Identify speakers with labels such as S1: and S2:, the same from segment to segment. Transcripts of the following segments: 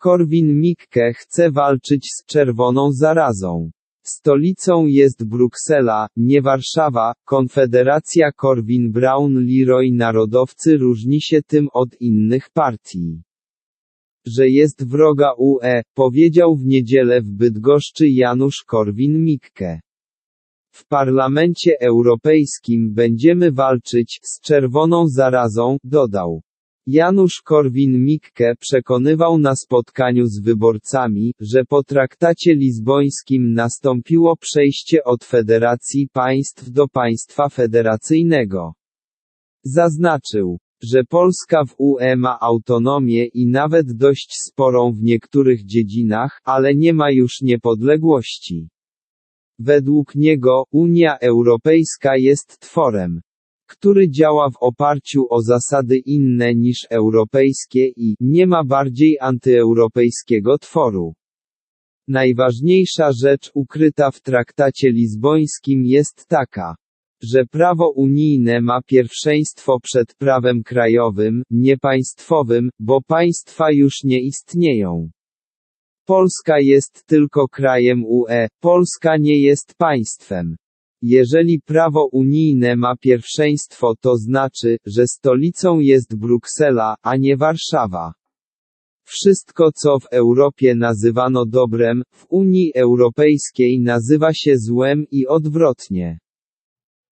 S1: Korwin-Mikke chce walczyć z czerwoną zarazą. Stolicą jest Bruksela, nie Warszawa. Konfederacja Korwin-Braun-Leroy Narodowcy różni się tym od innych partii. Że jest wroga UE, powiedział w niedzielę w Bydgoszczy Janusz Korwin-Mikke. W Parlamencie Europejskim będziemy walczyć z czerwoną zarazą, dodał. Janusz Korwin-Mikke przekonywał na spotkaniu z wyborcami, że po traktacie lizbońskim nastąpiło przejście od federacji państw do państwa federacyjnego. Zaznaczył, że Polska w UE ma autonomię i nawet dość sporą w niektórych dziedzinach, ale nie ma już niepodległości. Według niego, Unia Europejska jest tworem, który działa w oparciu o zasady inne niż europejskie i nie ma bardziej antyeuropejskiego tworu. Najważniejsza rzecz ukryta w traktacie lizbońskim jest taka, że prawo unijne ma pierwszeństwo przed prawem krajowym, niepaństwowym, bo państwa już nie istnieją. Polska jest tylko krajem UE, Polska nie jest państwem. Jeżeli prawo unijne ma pierwszeństwo to znaczy, że stolicą jest Bruksela, a nie Warszawa. Wszystko co w Europie nazywano dobrem, w Unii Europejskiej nazywa się złem i odwrotnie.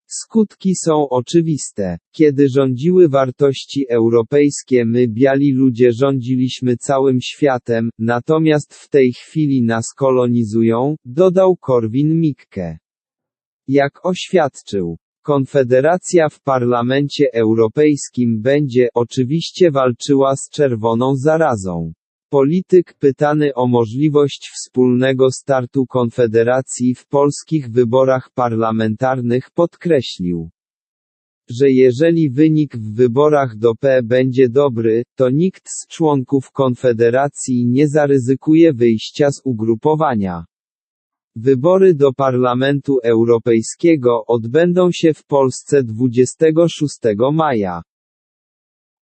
S1: Skutki są oczywiste. Kiedy rządziły wartości europejskie my biali ludzie rządziliśmy całym światem, natomiast w tej chwili nas kolonizują, dodał Korwin-Mikke. Jak oświadczył, Konfederacja w Parlamencie Europejskim będzie oczywiście walczyła z czerwoną zarazą. Polityk pytany o możliwość wspólnego startu Konfederacji w polskich wyborach parlamentarnych podkreślił, że jeżeli wynik w wyborach do P będzie dobry, to nikt z członków Konfederacji nie zaryzykuje wyjścia z ugrupowania. Wybory do Parlamentu Europejskiego odbędą się w Polsce 26 maja.